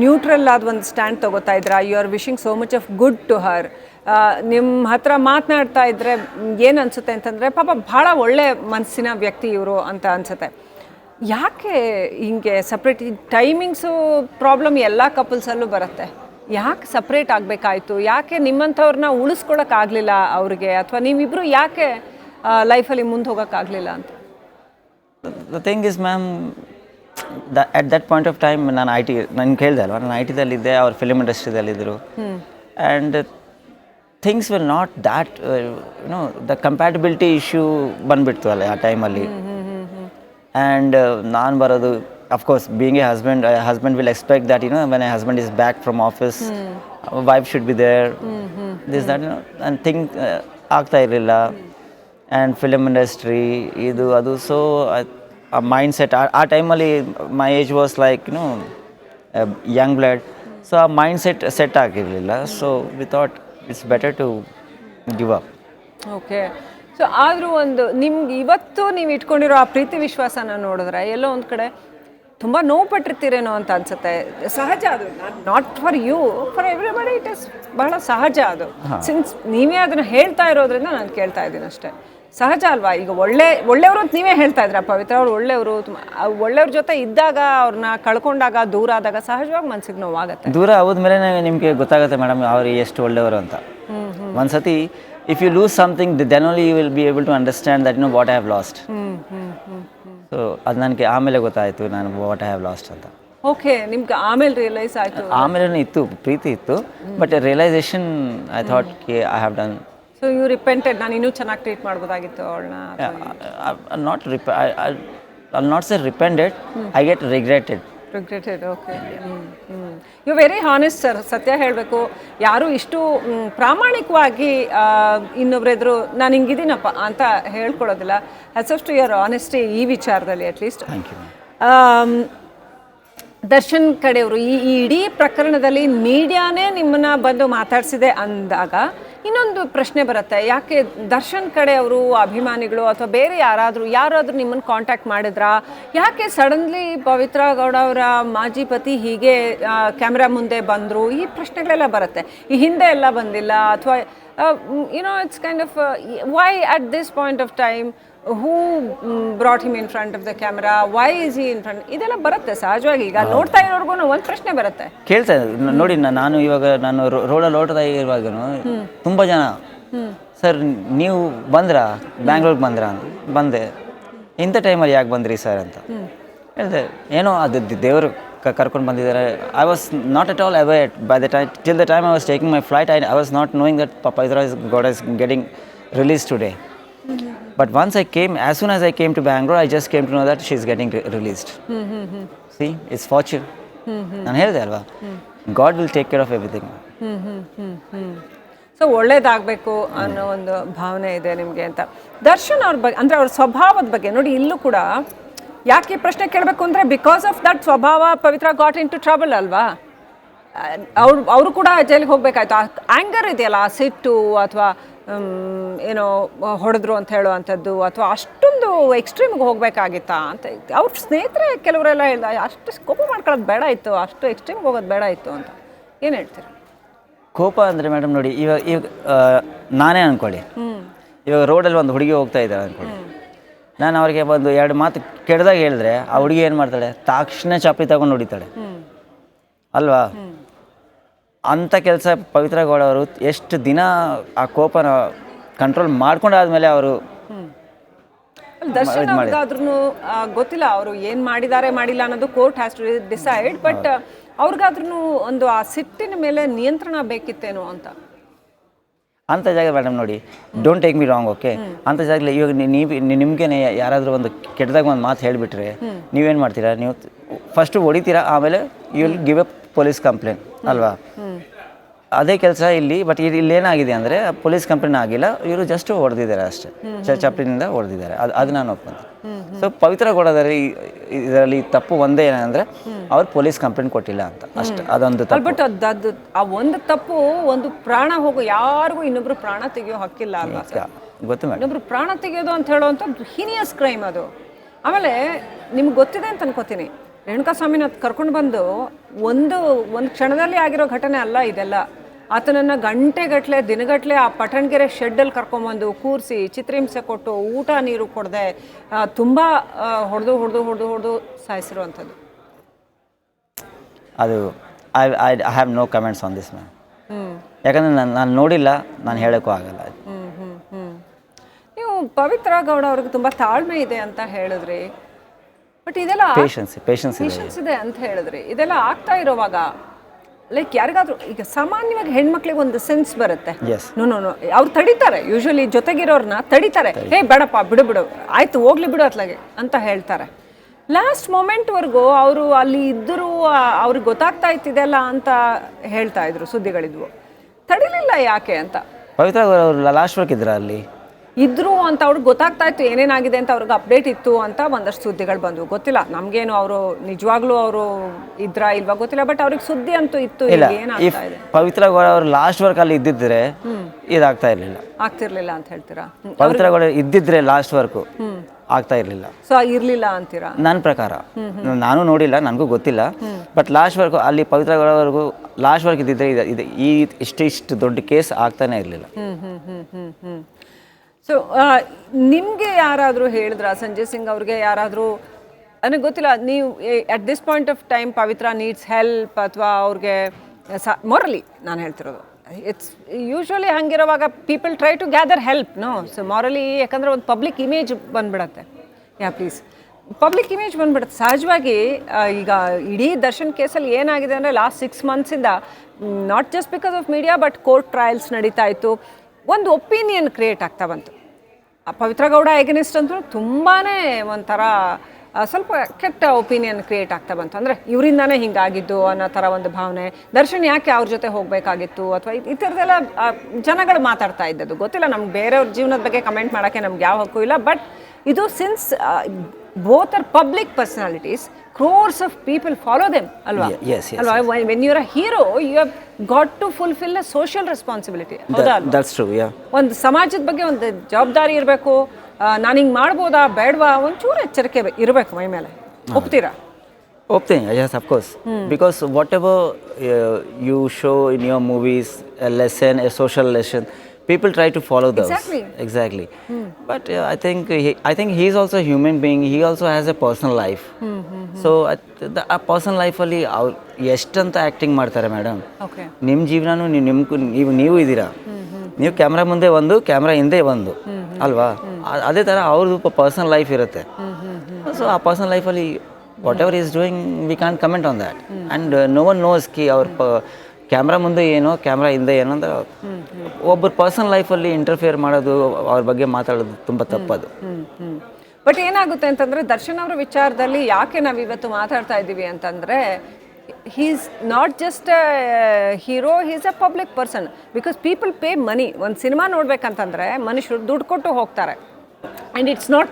Neutral ಆದ ಒಂದು stand ತಗೋತಾ ಇದ್ರ? You are wishing so much of good to her ನಿಮ್ಮ ಹತ್ರ ಮಾತನಾಡ್ತಾ ಇದ್ರೆ ಏನು ಅನ್ಸುತ್ತೆ ಅಂತಂದರೆ, ಪಾಪ ಭಾಳ ಒಳ್ಳೆ ಮನಸ್ಸಿನ ವ್ಯಕ್ತಿ ಇವರು ಅಂತ ಅನ್ಸುತ್ತೆ. ಯಾಕೆ ಹಿಂಗೆ ಸಪ್ರೇಟ್ ಟೈಮಿಂಗ್ಸು ಪ್ರಾಬ್ಲಮ್ ಎಲ್ಲ ಕಪಲ್ಸಲ್ಲೂ ಬರುತ್ತೆ? ಯಾಕೆ ಸಪ್ರೇಟ್ ಆಗಬೇಕಾಯ್ತು? ಯಾಕೆ ನಿಮ್ಮಂಥವ್ರನ್ನ ಉಳಿಸ್ಕೊಳಕ್ಕಾಗಲಿಲ್ಲ ಅವ್ರಿಗೆ? ಅಥವಾ ನೀವಿಬ್ಬರು ಯಾಕೆ ಲೈಫಲ್ಲಿ ಮುಂದೆ ಹೋಗೋಕ್ಕಾಗಲಿಲ್ಲ ಅಂತ? The thing is ma'am the at that point of time ನಾನು ಐ ಟಿ ನಾನು ಕೇಳಿದೆ ಅಲ್ವಾ? ನಾನು ಐ ಟಿದಲ್ಲಿದ್ದೆ ಅವ್ರು film ಇಂಡಸ್ಟ್ರಿದಲ್ಲಿದ್ದರು and things will not that you know the compatibility issue ಬಂದುಬಿಡ್ತು ಅಲ್ಲ ಆ ಟೈಮಲ್ಲಿ ಆ್ಯಂಡ್ ನಾನು ಬರೋದು of course being a husband husband will expect that you know when a husband is back from office wife should be there this that and think ಆಗ್ತಾ ಇರಲಿಲ್ಲ. And film industry ಇದು ಅದು. So mind set ಆ ಟೈಮಲ್ಲಿ my age was like you know young blood so ಆ mind set set ಆಗಿರಲಿಲ್ಲ so without it's better to give up okay so ಆದರೂ ಒಂದು ನಿಮ್ಗೆ ಇವತ್ತು ನೀವು ಇಟ್ಕೊಂಡಿರೋ ಆ ಪ್ರೀತಿ ವಿಶ್ವಾಸನ ನೋಡಿದ್ರೆ ಎಲ್ಲೋ ಒಂದು ಕಡೆ ತುಂಬ ನೋವು ಪಟ್ಟಿರ್ತೀರೇನೋ ಅಂತ ಅನ್ಸುತ್ತೆ. ಸಹಜ ಅದು. Not for you for everybody it is ಬಹಳ ಸಹಜ ಅದು. ಸಿನ್ಸ್ ನೀವೇ ಅದನ್ನು ಹೇಳ್ತಾ ಇರೋದ್ರಿಂದ ನಾನು ಕೇಳ್ತಾ ಇದ್ದೀನಿ ಅಷ್ಟೇ. ಸಹಜ ಅಲ್ವಾ? ಈಗ ಒಳ್ಳೆ ಒಳ್ಳೆಯವರು ಅಂತ ನೀವೇ ಹೇಳ್ತಾ ಇದ್ರ ಪವಿತ್ರ ಅವ್ರು ಒಳ್ಳೆಯವರು ಒಳ್ಳೆಯವ್ರ ಜೊತೆ ಇದ್ದಾಗ ಅವ್ರನ್ನ ಕಳ್ಕೊಂಡಾಗ ದೂರ ಆದಾಗ ಸಹಜವಾಗಿ ಮನ್ಸಿಗೆ ನೋವಾಗುತ್ತೆ. ದೂರ ಹೋದ್ಮೇಲೆ ನಿಮಗೆ ಗೊತ್ತಾಗುತ್ತೆ ಮೇಡಮ್ ಅವ್ರು ಎಷ್ಟು ಒಳ್ಳೆಯವರು ಅಂತ. ಒಂದ್ಸತಿ if you lose something then only you will be able to understand that no what I have lost so ಅದು ನನಗೆ ಆಮೇಲೆ ಗೊತ್ತಾಯಿತು ನಾನು ವಾಟ್ ಐ ಹ್ಯಾವ್ ಲಾಸ್ಟ್ ಅಂತ. ಓಕೆ ನಿಮ್ಗೆ ಆಮೇಲೆ ರಿಯಲೈಸ್ ಆಯಿತು. ಆಮೇಲೆ ಇತ್ತು ಪ್ರೀತಿ ಇತ್ತು but realisation I thought K I have done so you repented ನಾನು ಇನ್ನೂ ಚೆನ್ನಾಗಿ ಟ್ರೀಟ್ ಮಾಡ್ಬೋದಾಗಿತ್ತು ಅವಳನ್ನ not ರಿಪ I not say repented I get regretted regretted okay you very honest sir ಸತ್ಯ ಹೇಳಬೇಕು. ಯಾರು ಇಷ್ಟು ಪ್ರಾಮಾಣಿಕವಾಗಿ ಇನ್ನೊಬ್ರೆದ್ರು ನಾನು ಹಿಂಗಿದ್ದೀನಪ್ಪ ಅಂತ ಹೇಳ್ಕೊಳೋದಿಲ್ಲ hats off to your honesty ಈ ವಿಚಾರದಲ್ಲಿ ಅಟ್ಲೀಸ್ಟ್ ಥ್ಯಾಂಕ್ ಯು ದರ್ಶನ್ ಕಡೆಯವರು ಈ ಇಡೀ ಪ್ರಕರಣದಲ್ಲಿ ಮೀಡಿಯಾನೇ ನಿಮ್ಮನ್ನ ಬಂದು ಮಾತಾಡಿಸಿದೆ ಅಂದಾಗ ಇನ್ನೊಂದು ಪ್ರಶ್ನೆ ಬರುತ್ತೆ. ಯಾಕೆ ದರ್ಶನ್ ಕಡೆ ಅವರು ಅಭಿಮಾನಿಗಳು ಅಥವಾ ಬೇರೆ ಯಾರಾದರೂ ಯಾರಾದರೂ ನಿಮ್ಮನ್ನು ಕಾಂಟ್ಯಾಕ್ಟ್ ಮಾಡಿದ್ರಾ? ಯಾಕೆ ಸಡನ್ಲಿ ಪವಿತ್ರ ಗೌಡ ಅವರ ಮಾಜಿ ಪತಿ ಹೀಗೆ ಕ್ಯಾಮ್ರಾ ಮುಂದೆ ಬಂದರು? ಈ ಪ್ರಶ್ನೆಗಳೆಲ್ಲ ಬರುತ್ತೆ. ಈ ಹಿಂದೆ ಎಲ್ಲ ಬಂದಿಲ್ಲ, ಅಥವಾ you know it's kind of why at this point of time who brought him in front of the camera why is ಈ ಇನ್ ಫ್ರಂಟ್ ಇದೆಲ್ಲ ಬರುತ್ತೆ ಸಹಜವಾಗಿ. ಈಗ ನೋಡ್ತಾ ಇರೋರ್ಗು ಒಂದು ಪ್ರಶ್ನೆ ಬರುತ್ತೆ. ಕೇಳ್ತಾ. ನೋಡಿ ನಾನು ಇವಾಗ ನಾನು ರೋಡಲ್ಲಿ ಓಡ್ತಾ ಇರುವಾಗ ತುಂಬ ಜನ ಸರ್ ನೀವು ಬಂದ್ರಾ? ಬ್ಯಾಂಗ್ಳೂರ್ಗೆ ಬಂದ್ರಾ? ಬಂದೆ. ಇಂಥ ಟೈಮಲ್ಲಿ ಯಾಕೆ ಬಂದ್ರಿ ಸರ್? ಅಂತ. ಹೇಳಿದೆ ಏನೋ ಅದು ದೇವರು ಕರ್ಕೊಂಡು ಬಂದಿದ್ದಾರೆ. I was not at all aware by the time till the time I was taking my flight I was not knowing that ಪಪ್ಪ ಇದ್ರ is God is getting release today but once I came as soon as I came to Bangalore I just came to know that she is getting released see it's fortune ನಾನು ಹೇಳಿದೆ ಅಲ್ವಾ? God will take care of everything so ಒಳ್ಳೇದಾಗಬೇಕು ಅನ್ನೋ ಒಂದು ಭಾವನೆ ಇದೆ ನಿಮಗೆ ಅಂತ. ದರ್ಶನ್ ಅವ್ರ ಬಗ್ಗೆ ಅಂದರೆ ಅವ್ರ ಸ್ವಭಾವದ ಬಗ್ಗೆ, ನೋಡಿ ಇಲ್ಲೂ ಕೂಡ ಯಾಕೆ ಈ ಪ್ರಶ್ನೆ ಕೇಳಬೇಕು ಅಂದರೆ ಬಿಕಾಸ್ ಆಫ್ ದಟ್ ಸ್ವಭಾವ Pavithra got into trouble ಅಲ್ವಾ ಅವ್ರು ಅವರು ಕೂಡ ಜೈಲಿಗೆ ಹೋಗಬೇಕಾಯ್ತು. ಆ ಆ್ಯಂಗರ್ ಇದೆಯಲ್ಲ ಆ ಸಿಟ್ಟು ಅಥವಾ ಏನೋ ಹೊಡೆದ್ರು ಅಂತ ಹೇಳುವಂಥದ್ದು ಅಥವಾ ಅಷ್ಟೊಂದು ಎಕ್ಸ್ಟ್ರೀಮ್ಗೆ ಹೋಗಬೇಕಾಗಿತ್ತಾ ಅಂತ ಅವ್ರ ಸ್ನೇಹಿತರೆ ಕೆಲವರೆಲ್ಲ ಹೇಳ್ದ ಅಷ್ಟು ಕೋಪ ಮಾಡ್ಕೊಳ್ಳೋದು ಬೇಡ ಇತ್ತು ಅಷ್ಟು ಎಕ್ಸ್ಟ್ರೀಮ್ಗೆ ಹೋಗೋದು ಬೇಡ ಇತ್ತು ಅಂತ. ಏನು ಹೇಳ್ತೀರಿ? ಕೋಪ ಅಂದರೆ ಮೇಡಮ್ ನೋಡಿ ಇವಾಗ ಇವಾಗ ನಾನೇ ಅಂದ್ಕೊಳ್ಳಿ ಇವಾಗ ರೋಡಲ್ಲಿ ಒಂದು ಹುಡುಗಿ ಹೋಗ್ತಾ ಇದ್ದಾಳೆ ಅಂದ್ಕೊಳ್ಳಿ ನಾನು ಅವ್ರಿಗೆ ಒಂದು ಎರಡು ಮಾತು ಕೆಡ್ದಾಗ ಹೇಳಿದ್ರೆ ಆ ಹುಡುಗಿ ಏನು ಮಾಡ್ತಾಳೆ? ತಕ್ಷಣ ಚಾಪಿ ತಗೊಂಡು ಹೊಡಿತಾಳೆ. ಅಲ್ವಾ? ಅಂಥ ಕೆಲಸ ಪವಿತ್ರ ಗೌಡ ಅವರು ಎಷ್ಟು ದಿನ ಆ ಕೋಪನ ಕಂಟ್ರೋಲ್ ಮಾಡ್ಕೊಂಡಾದ್ಮೇಲೆ ಅವರು ದರ್ಶನ ಗೊತ್ತಿಲ್ಲ ಅವರು ಏನ್ ಮಾಡಿದ್ದಾರೆ ಮಾಡಿಲ್ಲ ಅನ್ನೋದು court has to decide but ಅವ್ರಿಗಾದ್ರೂ ಒಂದು ಆ ಸಿಟ್ಟಿನ ಮೇಲೆ ನಿಯಂತ್ರಣ ಬೇಕಿತ್ತೇನೋ ಅಂತ. ಅಂಥ ಜಾಗ ಮೇಡಮ್ ನೋಡಿ don't take me wrong okay ಅಂಥ ಜಾಗದಲ್ಲಿ ಇವಾಗ ನೀವು ನಿಮ್ಗೆ ಯಾರಾದರೂ ಒಂದು ಕೆಟ್ಟದಾಗ ಒಂದು ಮಾತು ಹೇಳಿಬಿಟ್ರೆ ನೀವೇನು ಮಾಡ್ತೀರಾ? ನೀವು ಫಸ್ಟು ಹೊಡಿತೀರಾ ಆಮೇಲೆ you will give a police complaint ಅಲ್ವಾ ಅದೇ ಕೆಲಸ ಇಲ್ಲಿ ಬಟ್ ಇಲ್ಲಿ ಏನಾಗಿದೆ ಅಂದರೆ ಪೊಲೀಸ್ ಕಂಪ್ಲೇಂಟ್ ಆಗಿಲ್ಲ ಇವರು ಜಸ್ಟ್ ಹೊಡೆದಿದ್ದಾರೆ ಅಷ್ಟೇ. ಚ ಚಪ್ಪಲಿನಿಂದ ಹೊಡೆದಿದ್ದಾರೆ. ಅದು ಅದು ನಾನು ಒಪ್ಕೊಂತೀನಿ ಸೊ ಪವಿತ್ರ ಕೊಡೋದ್ರಲ್ಲಿ ಇದರಲ್ಲಿ ತಪ್ಪು ಒಂದೇ ಏನಂದ್ರೆ ಅವ್ರು ಪೊಲೀಸ್ ಕಂಪ್ಲೇಂಟ್ ಕೊಟ್ಟಿಲ್ಲ ಅಂತ. ಅಷ್ಟೇ ಅದೊಂದು ತಪ್ಪು. ಬಟ್ ಅದು ಆ ಒಂದು ತಪ್ಪು ಒಂದು ಪ್ರಾಣ ಹೋಗೋ ಯಾರಿಗೂ ಇನ್ನೊಬ್ರು ಪ್ರಾಣ ತೆಗೆಯೋ ಹಕ್ಕಿಲ್ಲ ಅಲ್ಲ ಗೊತ್ತು ಮೇಡಮ್. ಇನ್ನೊಬ್ರು ಪ್ರಾಣ ತೆಗೆಯೋದು ಅಂತ ಹೇಳುವಂತ ಹೀನಿಯಸ್ ಕ್ರೈಮ್ ಅದು. ಆಮೇಲೆ ನಿಮ್ಗೆ ಗೊತ್ತಿದೆ ಅಂತ ಅನ್ಕೋತೀನಿ. ರೇಣುಕಾಸ್ವಾಮಿನ ಕರ್ಕೊಂಡು ಬಂದು ಒಂದು ಒಂದು ಕ್ಷಣದಲ್ಲಿ ಆಗಿರೋ ಘಟನೆ ಅಲ್ಲ ಇದೆಲ್ಲ. ಆತನನ್ನು ಗಂಟೆಗಟ್ಟಲೆ ದಿನಗಟ್ಟಲೆ ಆ ಪಟ್ಟಣಗೆರೆ ಶೆಡ್ಡಲ್ಲಿ ಕರ್ಕೊಂಬಂದು ಕೂರಿಸಿ ಚಿತ್ರಹಿಂಸೆ ಕೊಟ್ಟು ಊಟ ನೀರು ಕೊಡದೆ ತುಂಬ ಹೊಡೆದು ಹೊಡೆದು ಹೊಡೆದು ಹೊಡೆದು ಸಾಯಿಸಿರುವಂಥದ್ದು. ಅದು I I I have no comments on this ma'am ಯಾಕಂದರೆ ನಾನು ನಾನು ನೋಡಿಲ್ಲ ನಾನು ಹೇಳೋಕ್ಕೂ ಆಗಲ್ಲ. ಹ್ಞೂ ಹ್ಞೂ ಹ್ಞೂ ನೀವು ಪವಿತ್ರ ಗೌಡ ಅವ್ರಿಗೆ ತುಂಬ ತಾಳ್ಮೆ ಇದೆ ಅಂತ ಹೇಳಿದ್ರಿ. ಬಟ್ ಇದೆಲ್ಲ ಪೇಷನ್ಸ್ ಪೇಷನ್ಸ್ ಇದೆ ಅಂತ ಹೇಳಿದ್ರಿ. ಇದೆಲ್ಲ ಆಗ್ತಾ ಇರೋವಾಗ ಲೈಕ್ ಯಾರಿಗಾದ್ರೂ ಈಗ ಸಾಮಾನ್ಯವಾಗಿ ಹೆಣ್ಮಕ್ಳಿಗೆ ಒಂದು ಸೆನ್ಸ್ ಬರುತ್ತೆ. ನೋ ನೋ ನೋ ಅವ್ರು ತಡಿತಾರೆ. ಯೂಶಲಿ ಜೊತೆಗಿರೋರ್ನ ತಡಿತಾರೆ. ಹೇ ಬೇಡಪ್ಪ ಬಿಡು ಬಿಡು. ಆಯ್ತು ಹೋಗ್ಲಿ ಬಿಡು ಅತ್ಲಾಗೆ ಅಂತ ಹೇಳ್ತಾರೆ. ಲಾಸ್ಟ್ ಮೊಮೆಂಟ್ವರೆಗೂ ಅವರು ಅಲ್ಲಿ ಇದ್ದರೂ ಅವ್ರಿಗೆ ಗೊತ್ತಾಗ್ತಾ ಇತ್ತಿದೆಲ್ಲ ಅಂತ ಹೇಳ್ತಾ ಇದ್ರು ಸುದ್ದಿಗಳಿದ್ವು. ತಡಿಲಿಲ್ಲ ಯಾಕೆ ಅಂತ? ಪವಿತ್ರ ಅವರು ಲಾಸ್ಟ್ ವರ್ಕ್ ಇದ್ರ ಅಲ್ಲಿ? ಇದ್ರು ಅಂತ ಅವ್ರಿಗೆ ಗೊತ್ತಾಗ್ತಾ ಇತ್ತು ಏನೇನಾಗಿದೆ ಅಂತ ಅವ್ರಿಗೆ ಅಪ್ಡೇಟ್ ಇತ್ತು ಅಂತ ಒಂದಷ್ಟು ಸುದ್ದಿಗಳು ಬಂದವು. ಗೊತ್ತಿಲ್ಲ ನಮ್ಗೇನು ಅವರು ನಿಜವಾಗ್ಲೂ ಅವರು ಇದ್ರ ಇಲ್ವಾ ಗೊತ್ತಿಲ್ಲ ಬಟ್ ಅವ್ರಿಗೆ ಸುದ್ದಿ ಅಂತೂ ಇತ್ತು ಏನಾಗ್ತಾ ಇದೆ? ಪವಿತ್ರ ಗೌಡ ಅವರು ಲಾಸ್ಟ್ ವರ್ಕ್ ಅಲ್ಲಿ ಇದ್ದಿದ್ರೆ ಇದಾಗ್ತಾ ಇರ್ಲಿಲ್ಲ. ಆಗ್ತಿರ್ಲಿಲ್ಲ ಅಂತ ಹೇಳ್ತೀರಾ? ಪವಿತ್ರ ಗೌಡ ಇದ್ದಿದ್ರೆ ಲಾಸ್ಟ್ ವರ್ಕ್ ಆಗ್ತಾ ಇರ್ಲಿಲ್ಲ. ಸೊ ಇರ್ಲಿಲ್ಲ ಅಂತೀರಾ? ನನ್ನ ಪ್ರಕಾರ. ನಾನು ನೋಡಿಲ್ಲ ನನಗೂ ಗೊತ್ತಿಲ್ಲ. ಬಟ್ ಲಾಸ್ಟ್ ವರ್ಕ್ ಅಲ್ಲಿ ಪವಿತ್ರ ಗೌಡವರೆಗೂ ಲಾಸ್ಟ್ ವರ್ಕ್ ಇದ್ದಿದ್ರೆ ಇದು ಈ ಇಷ್ಟು ಇಷ್ಟು ದೊಡ್ಡ ಕೇಸ್ ಆಗ್ತಾನೆ ಇರಲಿಲ್ಲ. ಸೊ ನಿಮಗೆ ಯಾರಾದರೂ ಹೇಳಿದ್ರ? ಸಂಜಯ್ ಸಿಂಗ್ ಅವ್ರಿಗೆ ಯಾರಾದರೂ? ನನಗೆ ಗೊತ್ತಿಲ್ಲ, ನೀವು at this point of time Pavithra needs help ಅಥವಾ ಅವ್ರಿಗೆ ಮೊರಲಿ ನಾನು ಹೇಳ್ತಿರೋದು. It's usually ಹಂಗಿರೋವಾಗ people try to gather help no so morally ಯಾಕಂದರೆ ಒಂದು ಪಬ್ಲಿಕ್ ಇಮೇಜ್ ಬಂದ್ಬಿಡತ್ತೆ. ಯಾ ಪ್ಲೀಸ್ ಪಬ್ಲಿಕ್ ಇಮೇಜ್ ಬಂದ್ಬಿಡುತ್ತೆ. ಸಹಜವಾಗಿ ಈಗ ಇಡೀ ದರ್ಶನ್ ಕೇಸಲ್ಲಿ ಏನಾಗಿದೆ ಅಂದರೆ last six ಮಂತ್ಸಿಂದ not just because of media but court trials ನಡೀತಾ ಇತ್ತು. ಒಂದು ಒಪಿನಿಯನ್ ಕ್ರಿಯೇಟ್ ಆಗ್ತಾ ಬಂತು. ಪವಿತ್ರ ಗೌಡ ಎಗನಿಸ್ಟ್ ಅಂತೂ ತುಂಬಾ ಒಂಥರ ಸ್ವಲ್ಪ ಕೆಟ್ಟ ಒಪಿನಿಯನ್ ಕ್ರಿಯೇಟ್ ಆಗ್ತಾ ಬಂತು. ಅಂದರೆ ಇವರಿಂದಾನೇ ಹಿಂಗಾಗಿದ್ದು ಅನ್ನೋ ಥರ ಒಂದು ಭಾವನೆ. ದರ್ಶನ್ ಯಾಕೆ ಅವ್ರ ಜೊತೆ ಹೋಗಬೇಕಾಗಿತ್ತು? ಅಥವಾ ಈ ಥರದ್ದೆಲ್ಲ ಜನಗಳು ಮಾತಾಡ್ತಾ ಇದ್ದದ್ದು. ಗೊತ್ತಿಲ್ಲ, ನಮ್ಗೆ ಬೇರೆಯವ್ರ ಜೀವನದ ಬಗ್ಗೆ ಕಮೆಂಟ್ ಮಾಡೋಕ್ಕೆ ನಮ್ಗೆ ಯಾವ ಹಕ್ಕು ಇಲ್ಲ. ಬಟ್ ಇದು since both are public personalities crores of people follow them ಅಲ್ವಾ Ye- yes, yes, ಅಲ್ವಾ when your a hero you have got to fulfil a social responsibility ಹೌದಾ ಅಲ್ವಾ? ದಟ್ಸ್ ಟ್ರೂ ಯಾ ಒಂದು ಸಮಾಜದ ಬಗ್ಗೆ ಒಂದು ಜವಾಬ್ದಾರಿ ಇರಬೇಕು ನಾನು ಹಿಂಗೆ ಮಾಡ್ಬೋದಾ ಬೇಡವಾ ಒಂಚೂರು ಎಚ್ಚರಿಕೆ ಇರಬೇಕು ಮೈ ಮೇಲೆ. ಒಪ್ತೀರಾ? ಒಪ್ತೀನಿ yes of course because whatever you show in your movies a lesson a social lesson people try to follow thus Exactly. Exactly but I think I think he is also human being he also has a personal life so ಆ personal ಲೈಫಲ್ಲಿ ಅವ್ರು ಎಷ್ಟಂತ acting ಮಾಡ್ತಾರೆ madam ನಿಮ್ಮ ಜೀವನನೂ ನೀವು ನಿಮ್ಗೂ ನೀವು ನೀವು ಇದ್ದೀರಾ? ನೀವು ಕ್ಯಾಮ್ರಾ ಮುಂದೆ ಒಂದು ಕ್ಯಾಮ್ರಾ ಹಿಂದೆ ಒಂದು. ಅಲ್ವಾ? ಅದೇ ಥರ ಅವ್ರದ್ದು ಪರ್ಸನಲ್ ಲೈಫ್ ಇರುತ್ತೆ. ಸೊ ಆ ಪರ್ಸನಲ್ ಲೈಫಲ್ಲಿ whatever is doing we can comment on that and no one knows ಕಿ ಅವ್ರ ಕ್ಯಾಮ್ರಾ ಮುಂದೆ ಏನೋ ಕ್ಯಾಮ್ರಾ ಹಿಂದೆ ಏನೋ ಅಂದ್ರೆ ಒಬ್ಬರ ಪರ್ಸನಲ್ ಲೈಫಲ್ಲಿ ಇಂಟರ್ಫಿಯರ್ ಮಾಡೋದು ಅವ್ರ ಬಗ್ಗೆ ಮಾತಾಡೋದು ತುಂಬ ತಪ್ಪದು. ಬಟ್ ಏನಾಗುತ್ತೆ ಅಂತಂದರೆ ದರ್ಶನ್ ಅವರ ವಿಚಾರದಲ್ಲಿ ಯಾಕೆ ನಾವು ಇವತ್ತು ಮಾತಾಡ್ತಾ ಇದ್ದೀವಿ ಅಂತಂದರೆ is not just hero is a public person because people pay money ಒಂದು ಸಿನಿಮಾ ನೋಡ್ಬೇಕಂತಂದರೆ ಮನುಷ್ಯರು ದುಡ್ಡು ಕೊಟ್ಟು ಹೋಗ್ತಾರೆ. And it's not